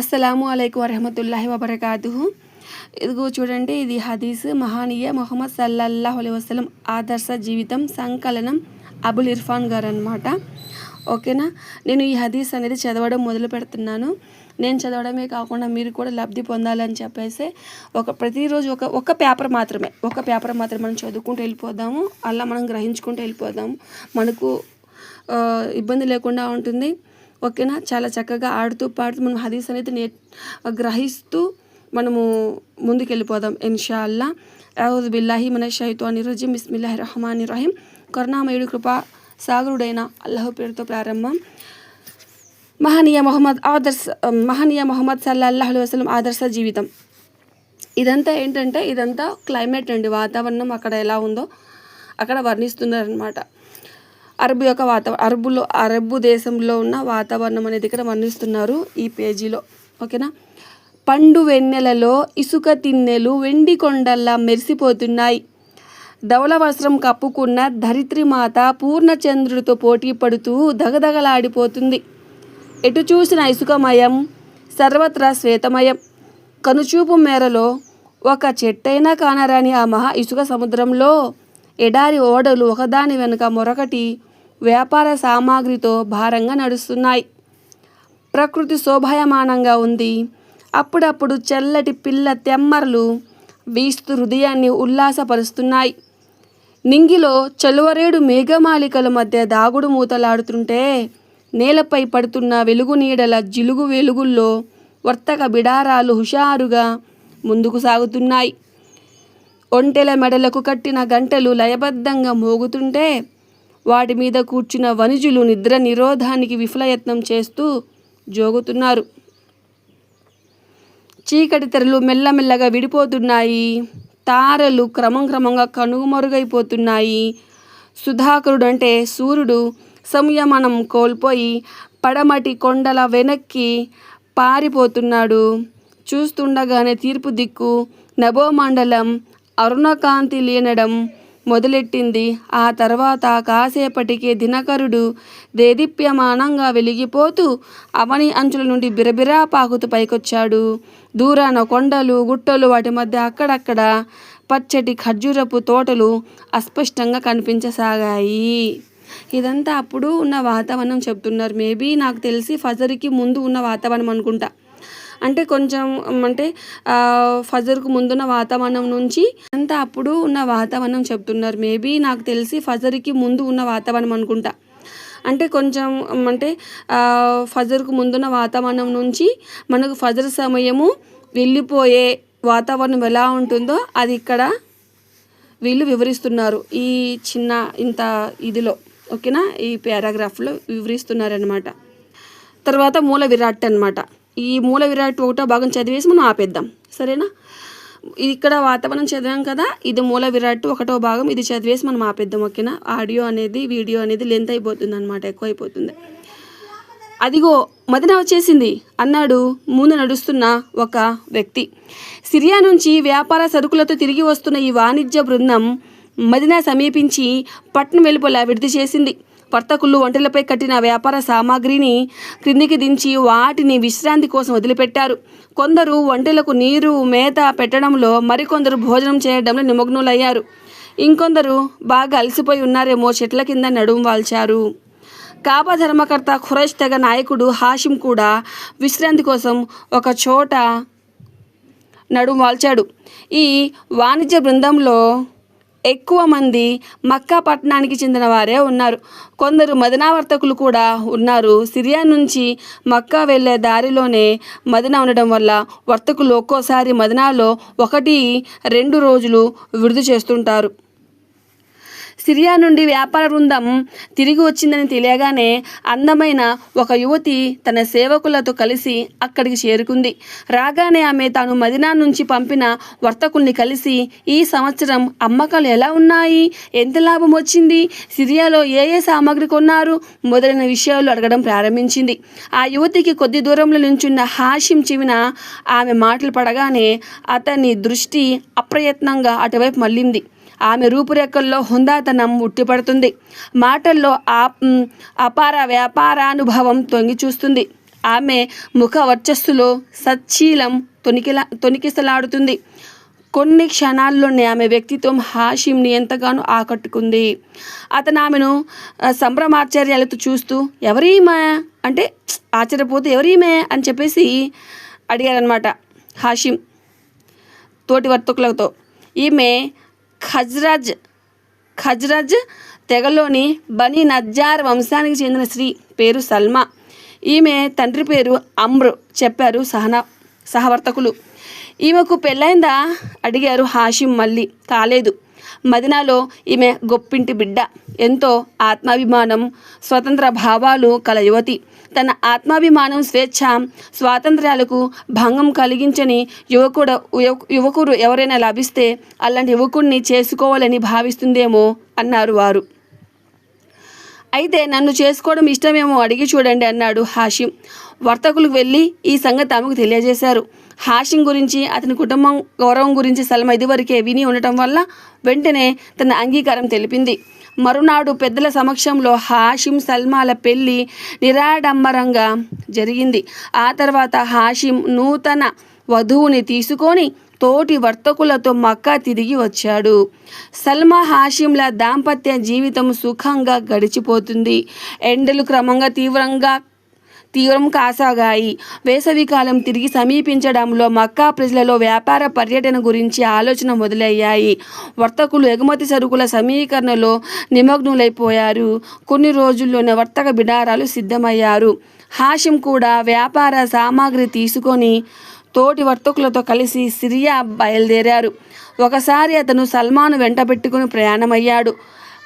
అస్సలాము అలైకు వరహమతుల్లాహి వబర్కాతు ఇదిగో చూడండి ఇది హదీస్ మహానీయ మొహమ్మద్ సల్లల్లాహు అలై వసలం ఆదర్శ జీవితం సంకలనం అబుల్ ఇర్ఫాన్ గారు అనమాట ఓకేనా? నేను ఈ హదీస్ అనేది చదవడం మొదలు పెడుతున్నాను. నేను చదవడమే కాకుండా మీరు కూడా లబ్ధి పొందాలని చెప్పేసి ఒక ప్రతిరోజు ఒక ఒక పేపర్ మాత్రమే ఒక పేపర్ మాత్రమే మనం చదువుకుంటూ వెళ్ళిపోదాము. అలా మనం గ్రహించుకుంటూ వెళ్ళిపోదాము. మనకు ఇబ్బంది లేకుండా ఉంటుంది. ఓకేనా? చాలా చక్కగా ఆడుతూ పాడుతూ మనం హదీస్ అనేది నే గ్రహిస్తూ మనము ముందుకెళ్ళిపోదాం ఇన్షాల్లా ఇన్షా బిల్లాహి మన షైతాని రజీం బిస్మిల్లాహి రహమాని రహీం కరుణామయుడు కృపా సాగరుడైన అల్లహ పేరుతో ప్రారంభం. మహనీయ మొహమ్మద్ ఆదర్శ మహనీయ మొహమ్మద్ సల్లల్లాహు అలైహి వసల్లం ఆదర్శ జీవితం. ఇదంతా ఏంటంటే ఇదంతా క్లైమేట్ అండి. వాతావరణం అక్కడ ఎలా ఉందో అక్కడ వర్ణిస్తున్నారనమాట అరబ్ యొక్క వాతావరణం అరబులో అరబు దేశంలో ఉన్న వాతావరణం అనేది ఇక్కడ వర్ణిస్తున్నారు ఈ పేజీలో. ఓకేనా? పండు వెన్నెలలో ఇసుక తిన్నెలు వెండి కొండల్లా మెరిసిపోతున్నాయి. ధవల వస్త్రం కప్పుకున్న ధరిత్రిమాత పూర్ణచంద్రుడితో పోటీ పడుతూ దగదగలాడిపోతుంది. ఎటు చూసిన ఇసుకమయం సర్వత్రా శ్వేతమయం. కనుచూపు మేరలో ఒక చెట్టైనా కానరాని ఆ మహా ఇసుక సముద్రంలో ఎడారి ఓడలు ఒకదాని వెనుక మరొకటి వ్యాపార సామాగ్రితో భారంగా నడుస్తున్నాయి. ప్రకృతి శోభాయమానంగా ఉంది. అప్పుడప్పుడు చల్లటి పిల్ల తెమ్మర్లు వీస్తూ హృదయాన్ని ఉల్లాసపరుస్తున్నాయి. నింగిలో చలువరేడు మేఘమాలికల మధ్య దాగుడు మూతలాడుతుంటే నేలపై పడుతున్న వెలుగు నీడల జిలుగు వెలుగుల్లో వర్తక బిడారాలు హుషారుగా ముందుకు సాగుతున్నాయి. ఒంటెల మెడలకు కట్టిన గంటలు లయబద్ధంగా మోగుతుంటే వాటి మీద కూర్చున్న వణిజులు నిద్ర నిరోధానికి విఫలయత్నం చేస్తూ జోగుతున్నారు. చీకటి తెరలు మెల్లమెల్లగా విడిపోతున్నాయి. తారలు క్రమం క్రమంగా కనుమరుగైపోతున్నాయి. సుధాకరుడు అంటే సూర్యుడు సంయమనం కోల్పోయి పడమటి కొండల వెనక్కి పారిపోతున్నాడు. చూస్తుండగానే తీర్పు దిక్కు నభోమండలం అరుణకాంతి లేనడం మొదలెట్టింది. ఆ తర్వాత కాసేపటికే దినకరుడు దేదీప్యమానంగా వెలిగిపోతూ అవని అంచుల నుండి బిరబిరా పాకుతూ పైకొచ్చాడు. దూరాన కొండలు గుట్టలు వాటి మధ్య అక్కడక్కడ పచ్చటి ఖర్జూరపు తోటలు అస్పష్టంగా కనిపించసాగాయి. ఇదంతా అప్పుడు ఉన్న వాతావరణం చెప్తున్నారు. మేబీ నాకు తెలిసి ఫజర్కి ముందు ఉన్న వాతావరణం అనుకుంటా. అంటే కొంచెం అంటే ఫజర్కు ముందున్న వాతావరణం నుంచి అంతా అప్పుడు ఉన్న వాతావరణం చెప్తున్నారు. మేబీ నాకు తెలిసి ఫజర్కి ముందు ఉన్న వాతావరణం అనుకుంటా. అంటే కొంచెం అంటే ఫజర్కు ముందున్న వాతావరణం నుంచి మనకు ఫజర్ సమయము వెళ్ళిపోయే వాతావరణం ఎలా ఉంటుందో అది ఇక్కడ వీళ్ళు వివరిస్తున్నారు. ఈ చిన్న ఇంత ఇదిలో ఓకేనా? ఈ పారాగ్రాఫ్లో వివరిస్తున్నారనమాట తర్వాత మూల విరాట్ అన్నమాట. ఈ మూల విరాట్ ఒకటో భాగం చదివేసి మనం ఆపేద్దాం. సరేనా? ఇక్కడ వాతావరణం చదివాం కదా ఇది మూల విరాట్ ఒకటో భాగం ఇది చదివేసి మనం ఆపేద్దాం ఓకేనా? ఆడియో అనేది వీడియో అనేది లెంత్ అయిపోతుంది అనమాట ఎక్కువ అయిపోతుంది అదిగో మదిన వచ్చేసింది. అన్నాడు ముందు నడుస్తున్న ఒక వ్యక్తి. సిరియా నుంచి వ్యాపార సరుకులతో తిరిగి వస్తున్న ఈ వాణిజ్య బృందం మదిన సమీపించి పట్నం వెలుపల విడిది చేసింది. వర్తకులు ఒంటెలపై కట్టిన వ్యాపార సామాగ్రిని క్రిందికి దించి వాటిని విశ్రాంతి కోసం వదిలిపెట్టారు. కొందరు ఒంటెలకు నీరు మేత పెట్టడంలో మరికొందరు భోజనం చేయడంలో నిమగ్నులయ్యారు. ఇంకొందరు బాగా అలసిపోయి ఉన్నారేమో చెట్ల కింద నడుం వాల్చారు. కాబా ధర్మకర్త ఖురైష్ తెగ నాయకుడు హాషిం కూడా విశ్రాంతి కోసం ఒక చోట నడుం వాల్చాడు. ఈ వాణిజ్య బృందంలో ఎక్కువ మంది మక్కా పట్టణానికి చెందిన వారే ఉన్నారు. కొందరు మదనావర్తకులు కూడా ఉన్నారు. సిరియా నుంచి మక్కా వెళ్ళే దారిలోనే మదన ఉండడం వల్ల వర్తకులు ఒక్కోసారి మదనాలో ఒకటి రెండు రోజులు విడుదల చేస్తుంటారు. సిరియా నుండి వ్యాపార బృందం తిరిగి వచ్చిందని తెలియగానే అందమైన ఒక యువతి తన సేవకులతో కలిసి అక్కడికి చేరుకుంది. రాగానే ఆమె తాను మదినా నుంచి పంపిన వర్తకుల్ని కలిసి ఈ సంవత్సరం అమ్మకాలు ఎలా ఉన్నాయి? ఎంత లాభం వచ్చింది? సిరియాలో ఏ ఏ సామాగ్రి కొన్నారు? మొదలైన విషయాలు అడగడం ప్రారంభించింది. ఆ యువతికి కొద్ది దూరంలో నించున్న హాషిం చెవిన ఆమె మాటలు పడగానే అతని దృష్టి అప్రయత్నంగా అటువైపు మళ్ళింది. ఆమె రూపురేఖల్లో హుందాతనం ఉట్టిపడుతుంది. మాటల్లో ఆ అపార వ్యాపారానుభవం తొంగి చూస్తుంది ఆమె ముఖ వర్చస్సులో సచ్చీలం తొనికిలా తొనికిసలాడుతుంది. కొన్ని క్షణాల్లోనే ఆమె వ్యక్తిత్వం హాషింని ఎంతగానో ఆకట్టుకుంది. అతను ఆమెను ఆ, సంభ్రమాశ్చర్యాలతో చూస్తూ ఎవరీమా? అంటే ఆశ్చర్యపోతే ఎవరీమే? అని చెప్పేసి అడిగారనమాట హాషిం తోటి వర్తకులతో. ఈమె ఖజ్రాజ్ ఖజ్రజ్ తెగలోని బనీ నజ్జార్ వంశానికి చెందిన స్త్రీ పేరు సల్మా. ఈమె తండ్రి పేరు అమ్ర్ చెప్పారు సహన సహవర్తకులు. ఈమెకు పెళ్ళైందా? అడిగారు హాషిం మళ్ళీ. కాలేదు. మదినాలో ఈమె గొప్పింటి బిడ్డ. ఎంతో ఆత్మాభిమానం స్వతంత్ర భావాలు కల యువతి. తన ఆత్మాభిమానం స్వేచ్ఛ స్వాతంత్ర్యాలకు భంగం కలిగించని యువకుడు యువకుడు ఎవరైనా లభిస్తే అలాంటి యువకుడిని చేసుకోవాలని భావిస్తుందేమో అన్నారు వారు. అయితే నన్ను చేసుకోవడం ఇష్టమేమో అడిగి చూడండి అన్నాడు హాషిం. వర్తకులకు వెళ్ళి ఈ సంగతి ఆమెకు తెలియజేశారు. హాషిం గురించి అతని కుటుంబం గౌరవం గురించి సల్మా ఇదివరకే విని ఉండటం వల్ల వెంటనే తన అంగీకారం తెలిపింది. మరునాడు పెద్దల సమక్షంలో హాషిం సల్మాల పెళ్ళి నిరాడంబరంగా జరిగింది. ఆ తర్వాత హాషిం నూతన వధువుని తీసుకొని తోటి వర్తకులతో మక్కా తిరిగి వచ్చాడు. సల్మా హాషింల దాంపత్య జీవితం సుఖంగా గడిచిపోతుంది. ఎండలు క్రమంగా తీవ్రంగా తీవ్రం కాసాగాయి. వేసవికాలం తిరిగి సమీపించడంలో మక్కా ప్రజలలో వ్యాపార పర్యటన గురించి ఆలోచన మొదలయ్యాయి. వర్తకులు ఎగుమతి సరుకుల సమీకరణలో నిమగ్నులైపోయారు. కొన్ని రోజుల్లోనే వర్తక బిడారాలు సిద్ధమయ్యారు. హాషిం కూడా వ్యాపార సామాగ్రి తీసుకొని తోటి వర్తకులతో కలిసి సిరియా బయలుదేరారు. ఒకసారి అతను సల్మాను వెంట పెట్టుకుని ప్రయాణమయ్యాడు.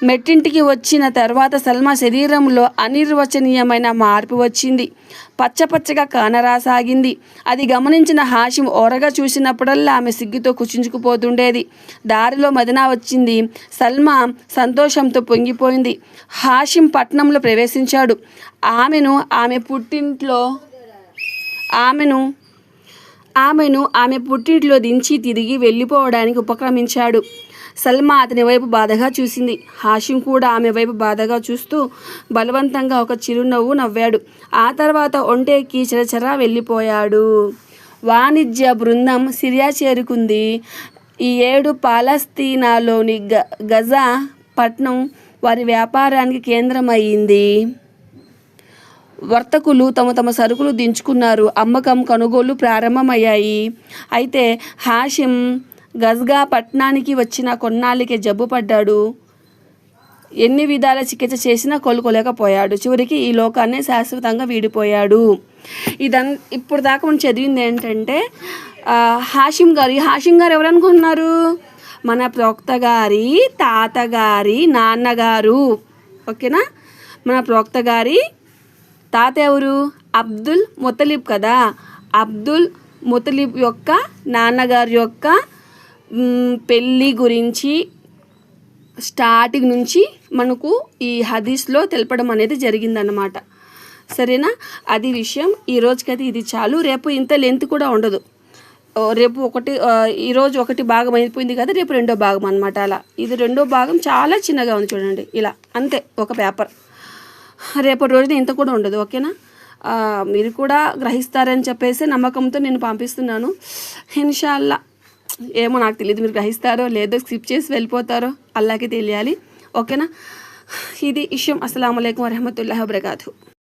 మెట్టింటికి వచ్చిన తర్వాత సల్మా శరీరంలో అనిర్వచనీయమైన మార్పు వచ్చింది. పచ్చపచ్చగా కానరాసాగింది. అది గమనించిన హాషిం ఓరగా చూసినప్పుడల్లా ఆమె సిగ్గుతో కుచించుకుపోతుండేది. దారిలో మదినా వచ్చింది. సల్మా సంతోషంతో పొంగిపోయింది. హాషిం పట్నంలో ప్రవేశించాడు. ఆమెను ఆమె పుట్టింట్లో ఆమెను ఆమెను ఆమె పుట్టింటిలో దించి తిరిగి వెళ్ళిపోవడానికి ఉపక్రమించాడు. సల్మా అతని వైపు బాధగా చూసింది. హాషిం కూడా ఆమె వైపు బాధగా చూస్తూ బలవంతంగా ఒక చిరునవ్వు నవ్వాడు. ఆ తర్వాత ఒంటెక్కి చిరచరా వెళ్ళిపోయాడు. వాణిజ్య బృందం సిరియా చేరుకుంది. ఈ ఏడు పాలస్తీనాలోని గ గజా పట్నం వారి వ్యాపారానికి కేంద్రమయ్యింది. వర్తకులు తమ తమ సరుకులు దించుకున్నారు. అమ్మకం కొనుగోలు ప్రారంభమయ్యాయి. అయితే హాషిం గజ్గా పట్టణానికి వచ్చిన కొన్నాళ్ళకే జబ్బు పడ్డాడు. ఎన్ని విధాల చికిత్స చేసినా కోలుకోలేకపోయాడు. చివరికి ఈ లోకాన్ని శాశ్వతంగా వీడిపోయాడు. ఇదన్ ఇప్పుడు దాకా మనం చదివింది ఏంటంటే హాషిం గారు ఈ హాషిం గారు ఎవరనుకుంటున్నారు? మన ప్రోక్త గారి తాతగారి నాన్నగారు. ఓకేనా? మన ప్రోక్త గారి తాత ఎవరు? అబ్దుల్ ముతలిబ్ కదా. అబ్దుల్ ముతలిబ్ యొక్క నాన్నగారి యొక్క పెళ్ళి గురించి స్టార్టింగ్ నుంచి మనకు ఈ హదీస్లో తెలపడం అనేది జరిగిందన్నమాట. సరేనా? అది విషయం. ఈ రోజుకైతే ఇది చాలు. రేపు ఇంత లెంత్ కూడా ఉండదు. రేపు ఒకటి ఈరోజు ఒకటి భాగం అయిపోయింది కదా రేపు రెండో భాగం అనమాట అలా. ఇది రెండో భాగం చాలా చిన్నగా ఉంది చూడండి. ఇలా అంతే ఒక పేపర్. రేపటి రోజున ఇంత కూడా ఉండదు ఓకేనా? మీరు కూడా గ్రహిస్తారని చెప్పేసి నమ్మకంతో నేను పంపిస్తున్నాను. ఇన్షాల్లా. ఏమో నాకు తెలియదు మీరు గ్రహిస్తారో లేదో స్కిప్ చేసి వెళ్ళిపోతారో అల్లాకి తెలియాలి ఓకేనా? ఇది విషయం అస్సలం అయికం వరహమతుల్లాహి వబర్కాతు.